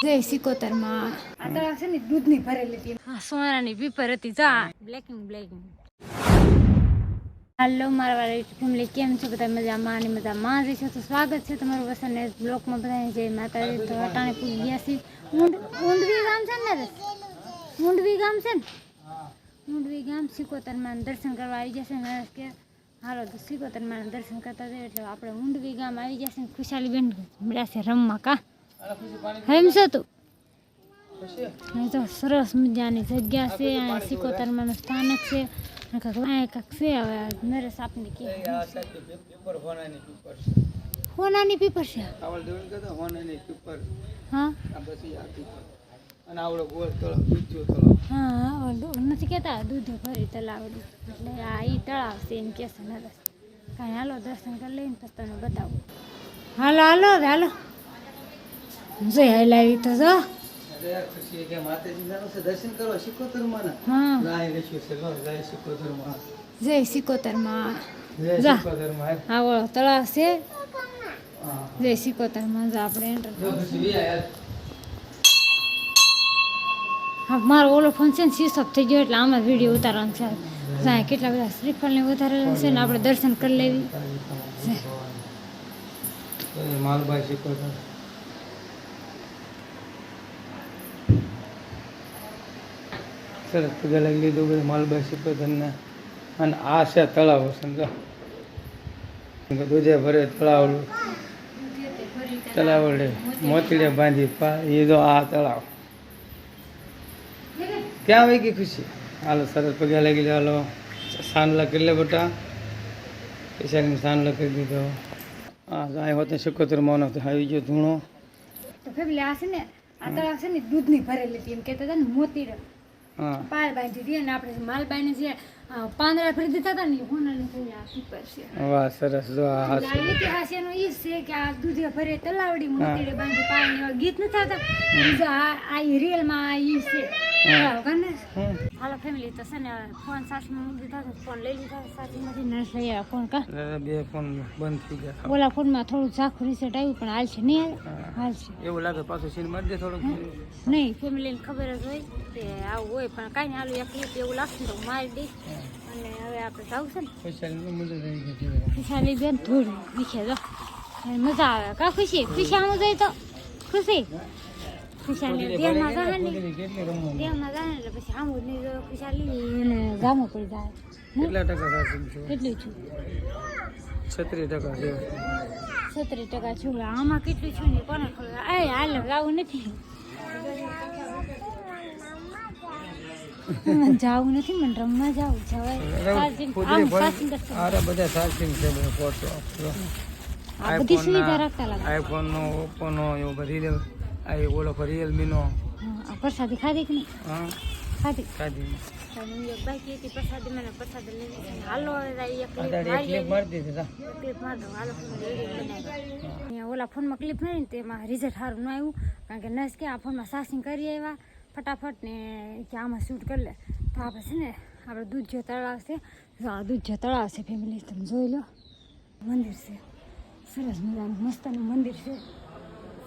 જય સિકોતરમાં આ તળાવ છે ને દૂધની ભરેલી હતી. હા સોનાની પીપર હતી જા. બ્લેકિંગ બ્લેકિંગ હાલો મારા વાળી ફેમિલી કેમ છો? બધા મજામાં અને મજામાં જ છો? તો સ્વાગત છે તમારું વસંત બ્લોકમાં બધા જય માતાજી. તો અટાણે પૂરી ગયા છે ઊંડવી ગામ છે ને? ઊંડવી ગામ છે ને? ઊંડવી ગામ સિકોતરમાં દર્શન કરવા આવી જશે નરેશ કે હાલો તો સિકોતરમાં દર્શન કરતા જઈએ. એટલે આપણે ઊંડવી ગામ આવી જશે ને ખુશાલી બેન મળ્યા છે રમવા કા? હેમશો તું તો સરસ મજાની જગ્યા છે અહીંયા સિકોતરમાં સ્થાનક છે. કાંઈક છે હવે આ નરેશ આપને કે હોનાની પીપર છે. હા? હા હા ઓલું નથી કહેતા દૂધ ભરી તળાવ એટલે આ ઈ તળાવ છે એમ કે છે નરેશ. કાંઈ હાલો દર્શન કરી લઈને પછી તમને બતાવું. હાલો હાલો હાલો. જય હલાવી તો જો. જય સિકોતરમાં જય જા. શીખોતરમાં આ ઓળો તળાવ છે. જય સિકોતરમાં આપણે જો હા મારો ઓલો ફોન છે ને સ્વિચ થઈ ગયો એટલે આમાં વીડિયો ઉતારવાનો છે. જાય કેટલા બધા શ્રીફળને વધારેલા છે ને આપણે દર્શન કરી લેવી. માલભાઈ શીખોતર સરસ પગે લઈ લીધું બધું માલભાઈ શીખોતર ને અને આ છે તળાવ, સમજો. દૂધે ભરે તળાવ તળાવ મોતીડે બાંધી પા, એ જો આ તળાવ. ક્યાં આવી ગઈ ખુશી? હાલો, સરસ પગે લાગી લે હાલો. સાનલા કરી લે બટા. પૈસાની સાનલો કરી દીધો. હા ગાય હોતે શિકોતર મોનો આવી ગયો ધૂણો. તો ફેમિલી આ છે ને, આ તળાવ છે ને દૂધની ભરેલી હતી. એમ કહેતા હતા ને મોતી પાળ બાંધી હતી અને આપણે માલબાઈને જે પાંદડા ફરી દીધા હતા ને હોનાની થઈ આ સુપર છે. વાહ સરસ જો આ એટલે હાસુ. આ ઇતિહાસ એનો ઈ છે કે આ દૂધે ભરે તલાવડી મોતીડે બાંધી પાણી એવા ગીત નથી થતા બીજો આ આ રિયલમાં આ ઈ છે. હાલો ફેમિલી તો છે ને ફોન સાસમાં મૂકી દીધા ફોન લઈ લીધા સાસમાંથી નર્સ લઈ આવ્યા ફોન કા. બે ફોન બંધ થઈ ગયા ઓલા ફોનમાં થોડું ઝાખું રિસેટ આવ્યું પણ હાલશે નહીં આવે હાલશે એવું લાગે પાછું સીન મારી દે થોડુંક. નહીં ફેમિલીને ખબર જ હોય કે આવું હોય પણ કાંઈ નહીં હાલું એક ક્લિપ એવું લાગશે તો મારી દઈશ. અને હવે આપણે જવું છે ને. પૈસા બેન થોડું દીખે જો. મજા આવે. કા ખુશી? ખુશી આમ જાય તો. ખુશી? ખુશાલી દેહમાં જાય ને દેહમાં જાય એટલે પછી આમ જ નહીં જો ખુશાલી એને ગામો પડી જાય. કેટલા ટકા સાચું છે? કેટલું છું? છત્રીસ ટકા છે. સત્તરી ટકા છું. આમાં કેટલું છું ને કોને ખબર? એ હાલ આવું નથી. મને જાવું નથી મને રમવા જાવું જવાય ચાર્જિંગ બધા છે બધા ફોટો આ બધી સુવિધા રાખતા લાગે. આઈફોન નો ઓપ્પો નો એવું બધી આ ઓલો રિયલમી નો પ્રસાદી ખાધી કે નહીં? હા. ખાધી. સાદી અને એક બાકી હતી પ્રસાદી મને પ્રસાદી લઈ હાલો એક ક્લિપ અત્યારે એક ક્લિપ મારી દીધી તા. ક્લિપ માર દો હાલો વીડિયો બનાવ્યો અહીંયા ઓલા ફોનમાં ક્લિપ નહીં ને તેમાં રિઝલ્ટ સારું ન આવ્યું. કારણ કે નસ કે આ ફોનમાં સાસિંગ કરી આવ્યા. ફટાફટ ને કે આમાં શૂટ કરી લે. તો આપણે છે ને આપણે દૂધ જે તળાવ છે જો આ દૂધ જે તળાવ છે ફેમિલી તમે જોઈ લો. મંદિર છે. સરસ મજાનું મસ્તનું મંદિર છે.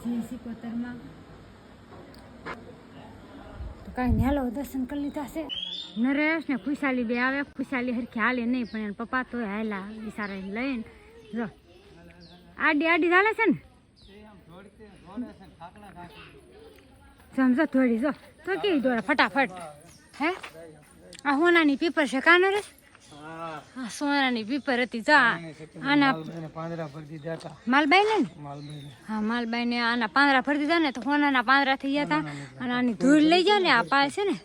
જય સિકોતરમાં. તો કાંઈ દર્શન કરી લીધા છે? નરેશ ને ખુશાલી બે આવે ખુશાલી હરખી હાલે નહીં પણ એના પપ્પા તો હાલા બિચારા લઈને. જો. આડી આડી ચાલે છે ને? સમજો થોડી જો તો કેવી દોડે? ફટાફટ. હે? આ હોનાની પીપર છે કાં નરેશ? હા સોનાની પીપર હતી જા આના એને ભરી દીધા હતા. માલબાઈ ને? માલભાઈ હા માલબાઈ ને આના પાંદડા ભરી દીધા ને તો હોનાના પાંદડા થઈ ગયા હતા. અને આની ધૂળ લઈ જાય ને આ પાય છે ને.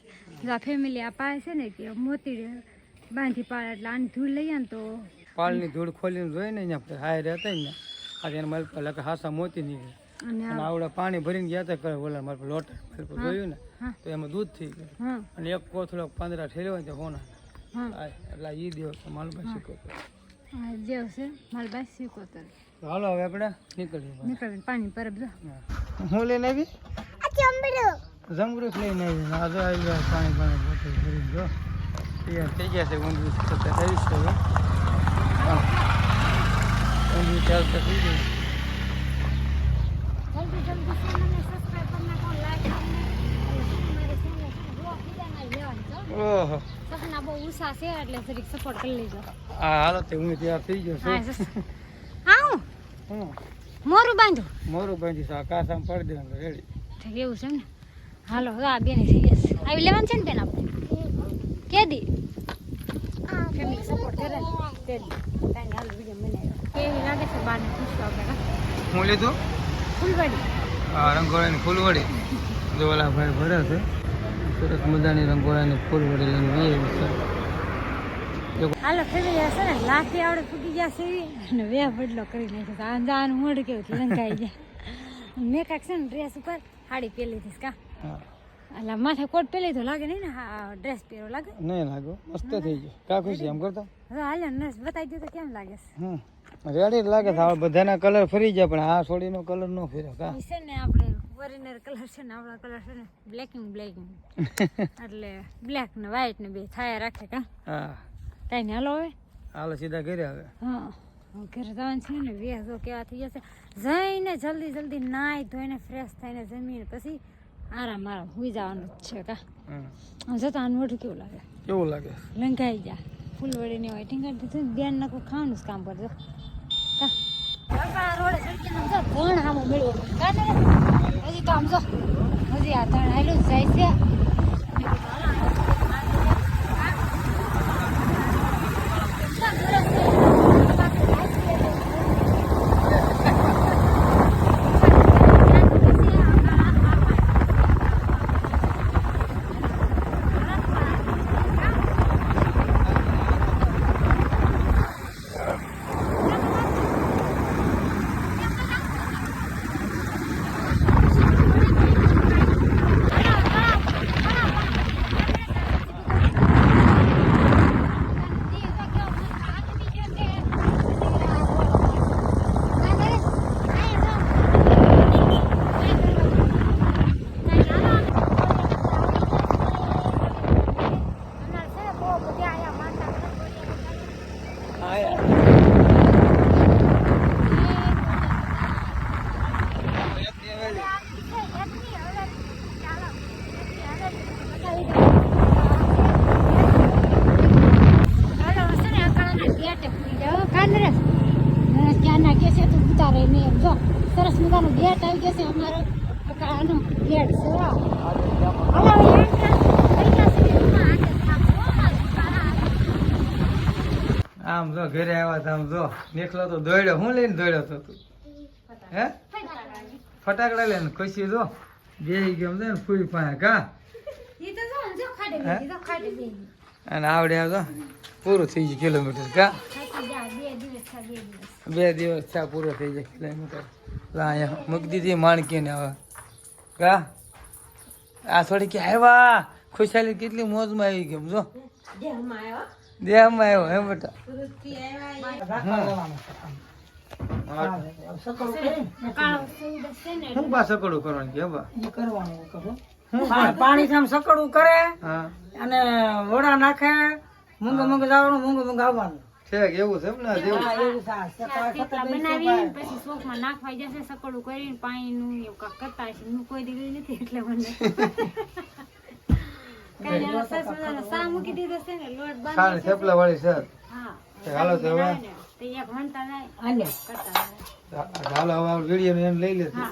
આ ફેમિલી આ પાય છે ને કે મોતી બાંધી પાડે એટલે આની ધૂળ લઈ જાય ને તો પાલની ધૂળ ખોલીને જોઈ ને અહીંયા હાય રહેતા ને આજે એને મારી પાસે હાસા મોતી નીકળે અને આવડે પાણી ભરીને ગયા હતા ઓલા મારે લોટ જોયું ને. તો એમાં દૂધ થઈ ગયું. અને એક કોથળો પાંદરા ઠેરવા હોય તો હોના એટલે એ દિવસ માલભાઈ શીખો આ જેવ છે. માલબાઈ સિકોતર હાલો હવે આપણે નીકળીએ નીકળીને પાણી પરબ જો હું. લઈને આવી? જમરૂખ લઈને આવી. આ જો આવી ગયા પાણી પાણી બોટલ ભરીને જો. તૈયાર થઈ ગયા છે ઊંધિયું કરતા આવી છે હા. ચાલતા થઈ ગયું જલ્દી જલ્દી ચેનલને સબસ્ક્રાઇબ કરી નાખો ઓહો સપના બહુ ઉષા છે એટલે જરીક સપોર્ટ કરી લેજો આ હાલો તે હું તૈયાર થઈ ગયો હા છું જસ. હા હું હું મોરું બાંધો મોરું બાંધી આ કાસામાં પડી દેવાનું રેડી ઠીક એવું છે ને હાલો હવે આ બેન થઈ જશે આવી લેવાનું છે ને બેન આપણે કે દી ફેમિલી સપોર્ટ કરે ને તે દી કાંઈ હાલ વીડિયો બનાવ્યો કેવી લાગે છે બાને પૂછવા આપણે હા? હું લીધું ફૂલવાડી આ રંગોળાની ફૂલવડી જો ઓલા ભાઈ ભરે છે સરસ મજાની રંગોળાની ફૂલવડી લઈને વીએ છે હાલો ફેમિલી હશે ને લાઠી આવડે ફૂટી ગયા છે અને બે બદલો કરી નાખ્યો આંદાનું મોઢ કેવું લંકાઈ જાય મેં કાંક છે ને ડ્રેસ ઉપર સાડી પહેરી હતી કા? એટલે માથે કોટ પહેરી તો લાગે નહીં ને? હા ડ્રેસ પહેરો લાગે? નહીં લાગો મસ્ત થઈ ગયો. કા ખુશી એમ કરતો? હવે હાલ નર્સ બતાવી દઉં તો કેમ લાગે છે? રેડી લાગે છે બધાના કલર ફરી જાય પણ આ સોડીનો કલર ન ફેરો કા? છે ને આપણે ઓરિજિનલ કલર છે ને આપણા કલર છે ને બ્લેકિંગ બ્લેકિંગ એટલે બ્લેક ને વ્હાઈટ ને બે થાય રાખે કા? હા. કાંઈ ને હાલો હવે? હાલો સીધા ઘરે હવે. હા. ઘરે જવાનું છે ને જો કેવા થઈ જશે. જઈને જલ્દી જલ્દી નાહી ધોઈને ફ્રેશ થઈને જમીને પછી આરામ આરામ સુઈ જવાનું જ છે કા. જતા અનવઠું મોઢું કેવું લાગે? કેવું લાગે? લંઘાઈ જા ફૂલવડી ને હોય ટીંગાડી દીધું બેન નાખું ખાવાનું જ કામ કરજો કા? રોડે સડકીને આમ જો ધણ હામું મેળવો. હજી તો આમ જો હજી આ ધણ આવેલું જાય છે મેં કીધું હાલો આને સરસ મજાનો ગેટ આવી ગયો છે અમારો આનો ગેટ છે વાહ. હાલો, હવે entrance થઈ ગયા છે એમાં આજે થાંભલો. આમ જો ઘરે આવ્યા તા આમ જો નીકળો તો દોડ્યો હું લઈને દોડ્યો તો તું હે? ફટાકડા લઈને ખુશી જો. બે ગયો ને ફૂલ પાસે કા. અને આવડે આવ તો પૂરું થઈ ગયું કિલોમીટર કા? બે દિવસ થયા, પૂરો થઈ જાય કિલોમીટર અહીંયા મૂકી દીધી માણકીને હવે. કા? આ થોડી કે આવ્યા ખુશાલી કેટલી મોજમાં આવી ગઈ જો. દેહમાં આવ્યો? હે બેટા. બા સકડું કરવાનું કે બા? પાણી સામ સકડું કરે હા. અને વડા નાખે મૂંગો મૂંગ જવાનું મૂંગો મૂંગ આવવાનું. છે એવું છે ને? એવું બનાવીને પછી શોખમાં નાખવા જશે સકડું કરીને પાણી નું એવું કાક કરતા છે હું કોઈ દી નથી એટલે મને. લઈ લેશે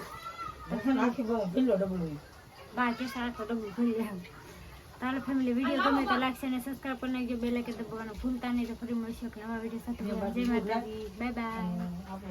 તારો ફેમિલી વીડિયો ગમે તો લાઈક અને સબસ્ક્રાઇબ કરી નાખજો. બેલ આઇકન દબાવવાનું ભૂલતા નહીં. તો ફરી મળશું એક નવા વીડિયો સાથે. જય માતાજી. Bye bye